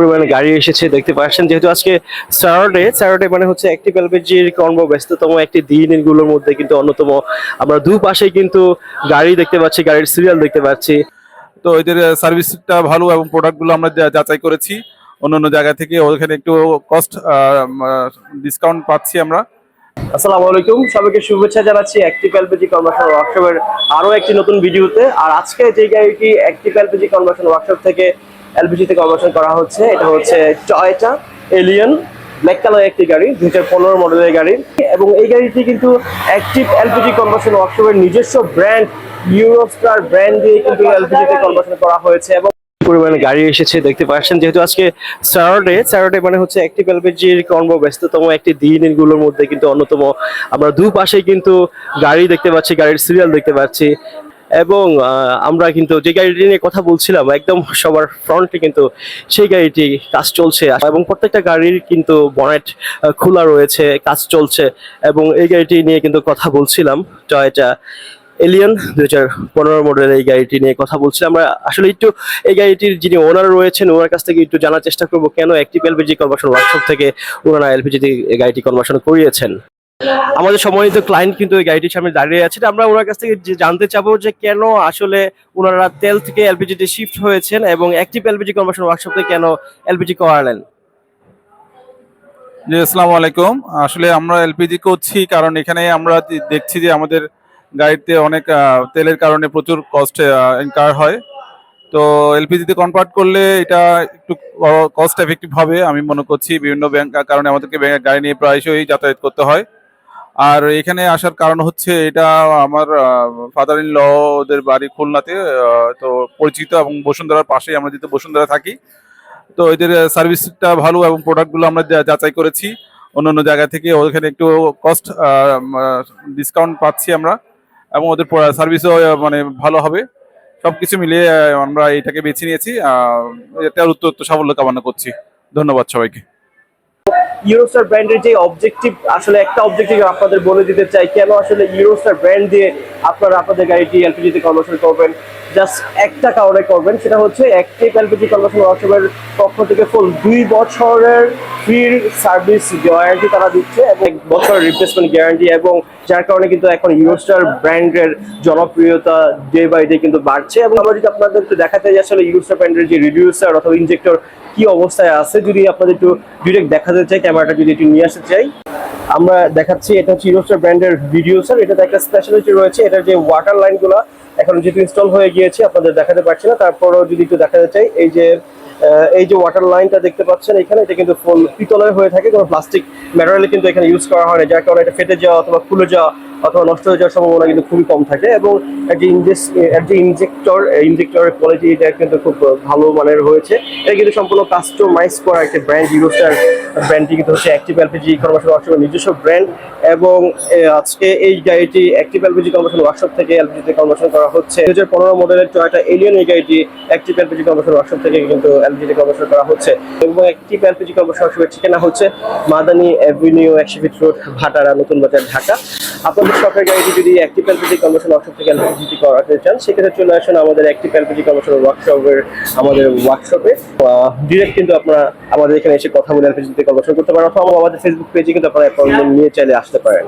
পরিমাণে গাড়ি এসেছে দেখতে পাচ্ছেন। যেহেতু আজকে স্যাটারডে স্যাটারডে মানে হচ্ছে একটি এলপিজির কর্মব্যস্ততম একটি দিনগুলোর মধ্যে কিন্তু অন্যতম। আমরা দুপাশেই কিন্তু গাড়ি দেখতে পাচ্ছি গাড়ির সিরিয়াল দেখতে পাচ্ছি। তো এদের সার্ভিসটা ভালো এবং প্রোডাক্টগুলো আমরা যাচাই করেছি। অন্য অন্য জায়গা থেকে ওখানে একটু কস্ট ডিসকাউন্ট পাচ্ছি আমরা। আসসালামু আলাইকুম সবাইকে শুভেচ্ছা জানাচ্ছি অ্যাক্টিভ এলপিজি কনভার্সন ওয়ার্কশপের আরও একটি নতুন ভিডিওতে আর আজকে যে গাড়িটি অ্যাক্টিভ এলপিজি কনভার্সন ওয়ার্কশপ থেকে এলপিজি তে কনভার্সন করা হচ্ছে। এটা হচ্ছে টয়টা এলিয়ন ব্ল্যাক কালার একটি গাড়ি, দুই হাজার পনেরো মডেলের গাড়ি। এবং এই গাড়িটি কিন্তু অ্যাক্টিভ এলপিজি কনভার্সন ওয়ার্কশপের নিজস্ব ব্র্যান্ড ইউরোস্টার ব্র্যান্ড দিয়ে কিন্তু এলপিজি তে কনভার্সন করা হয়েছে এবং পরিমাণে গাড়ি এসেছে, দেখতে পাচ্ছেন। যেহেতু আজকে স্যাটারডে স্যাটারডে মানে হচ্ছে একটি এলপিজির কর্মব্যস্ততম একটি দিন দিনগুলোর মধ্যে কিন্তু অন্যতম। আমরা দুপাশে কিন্তু গাড়ি দেখতে পাচ্ছি, গাড়ির সিরিয়াল দেখতে পাচ্ছি। এবং আমরা কিন্তু যে গাড়িটি নিয়ে কথা বলছিলাম, একদম সবার ফ্রন্টে কিন্তু সেই গাড়িটি কাজ চলছে। এবং প্রত্যেকটা গাড়ির কিন্তু বনেট খোলা রয়েছে, কাজ চলছে। এবং এই গাড়িটি নিয়ে কিন্তু কথা বলছিলাম, টয়টা এলিয়ন দুই হাজার পনেরো মডেলের এই গাড়িটি নিয়ে কথা বলছি আমরা আসলে একটু এই গাড়িটির যিনি ওনার রয়েছেন, ওনার কাছ থেকে একটু জানার চেষ্টা করব, কেন একটিভ এলপিজি কনভার্সন ওয়ার্কশপ থেকে ওনারা এলপিজি গাড়িটি কনভার্সন করিয়েছেন? আমাদের সম্মানিত ক্লায়েন্ট কিন্তু এই গাড়িটির সামনে দাঁড়িয়ে আছে। আমরা ওনার কাছ থেকে জানতে চাবো যে কেন আসলে ওনারা তেল থেকে এলপিজি তে শিফট হয়েছেন এবং অ্যাক্টিভ এলপিজি কনভার্সন ওয়ার্কশপ থেকে কেন এলপিজি করালেন জি, আসসালামু আলাইকুম। আসলে আমরা এলপিজি করছি কারণ এখানে আমরা দেখছি যে আমাদের গাড়িতে অনেক তেলের কারণে প্রচুর কস্ট ইনকার হয়। তো এলপিজিতে কনভার্ট করলে এটা একটু কস্ট এফেক্টিভ হবে, আমি মনে করছি। বিভিন্ন ব্যাংক কারণে আমাদেরকে গাড়ি নিয়ে প্রায়শই যাতায়াত করতে হয়। আর এখানে আসার কারণ হচ্ছে এটা আমার ফাদার ইন ল ওদের বাড়ি খুলনাতে তো পরিচিত এবং বসুন্ধরার পাশেই আমরা যেহেতু বসুন্ধরা থাকি, তো এদের সার্ভিসটা ভালো এবং প্রোডাক্টগুলো আমরা যাচাই করেছি অন্য অন্য জায়গা থেকে। ওখানে একটু কস্ট ডিসকাউন্ট পাচ্ছি আমরা এবং ওদের সার্ভিসও মানে ভালো হবে। সব কিছু মিলিয়ে আমরা এটাকে বেছে নিয়েছি। এটার উত্তর সাফল্য কামনা করছি। ধন্যবাদ সবাইকে। ইউরোস্টার ব্র্যান্ডের যে অবজেক্টিভ আসলে একটা অবজেক্টিভ আপনাদের বলে দিতে চাই, কেন আসলে ইউরোস্টার ব্র্যান্ড দিয়ে আপনারা আপনাদের গাড়িটি এলপিজিতে কনভার্সন করবেন? জাস্ট একটা কারণে করবেন, সেটা হচ্ছে একটি এলপিজি কনভার্সন ওয়ার্কশপের পক্ষ থেকে ফুল দুই বছরের ফ্রি সার্ভিস গ্যারান্টি তারা দিচ্ছে এবং এক বছরের রিপ্লেসমেন্ট গ্যারান্টি এবং যার কারণে কিন্তু এখন ইউরোস্টার ব্র্যান্ডের জনপ্রিয়তা ডে বাই ডে কিন্তু বাড়ছে এবং আমরা যদি আপনাদের একটু দেখাতে যাই আসলে ইউরোস্টার ব্র্যান্ডের যে রিডিউসার অথবা ইনজেক্টর কি অবস্থায় আছে, যদি আপনাদের একটু ডিরেক্ট দেখাতে চাই, ক্যামেরাটা যদি একটু নিয়ে আসতে চাই। আমরা দেখাচ্ছি, এটা হচ্ছে ইউরোস্টার ব্র্যান্ডের ভিডিওসার এটাতে একটা স্পেশালিটি রয়েছে, এটার যে ওয়াটার লাইনগুলো এখন যেহেতু ইনস্টল হয়ে গিয়েছে, আপনাদের দেখাতে পারছি না। তারপরও যদি একটু দেখাতে চাই, এই যে এই যে ওয়াটার লাইনটা দেখতে পাচ্ছেন, এখানে এটা কিন্তু ফুল পিতলের হয়ে থাকে, কোনো প্লাস্টিক ম্যাটেরিয়াল কিন্তু এখানে ইউজ করা হয় না, যার কারণে এটা ফেটে যাওয়া অথবা খুলে যাওয়া অথবা নষ্ট হয়ে যাওয়ার সম্ভাবনা কিন্তু খুবই কম থাকে এবং একটি ইনজেস এর ইনজেক্টর ইনজেক্টরের কোয়ালিটি এটা কিন্তু খুব ভালো মানের হয়েছে। এটা কিন্তু সম্পূর্ণ কাস্টমাইজ করা একটা ব্র্যান্ড ইউরোস্টার ব্র্যান্ডটি কিন্তু হচ্ছে অ্যাক্টিভ এলপিজি কনভার্সন ওয়ার্কশপের নিজস্ব ব্র্যান্ড এবং আজকে এই গাড়িটি অ্যাক্টিভ এলপিজি কনভার্সন ওয়ার্কশপ থেকে এলপিজি তে কনভার্সন করা হচ্ছে দু হাজার পনেরো মডেলের টয়টা এলিয়ন এই গাড়িটি অ্যাক্টিভ এলপিজি কনভার্সন ওয়ার্কশপ থেকে কিন্তু এলপিজি তে কনভার্সন করা হচ্ছে এবং অ্যাক্টিভ এলপিজি কনভার্সন ওয়ার্কশপের ঠিকানা হচ্ছে মাদানি অ্যাভিনিউ একশো ফিট রোড ভাটারা নতুন বাজার ঢাকা আপনাদের শখের গাড়িটি যদি অ্যাক্টিভ এলপিজি কনভার্সন ওয়ার্কশপ থেকে এলপিজি করাতে চান সেক্ষেত্রে চলে আসুন আমাদের অ্যাক্টিভ এলপিজি কনভার্সন ওয়ার্কশপের আমাদের ওয়ার্কশপে ডিরেক্ট কিন্তু আপনারা আমাদের এখানে এসে কথা বলে এলপিজি তে কনভার্সন করতে পারেন অথবা আমাদের ফেসবুক পেজে কিন্তু আপনারা অ্যাপয়েন্টমেন্ট নিয়ে চাইলে আসতে পারেন।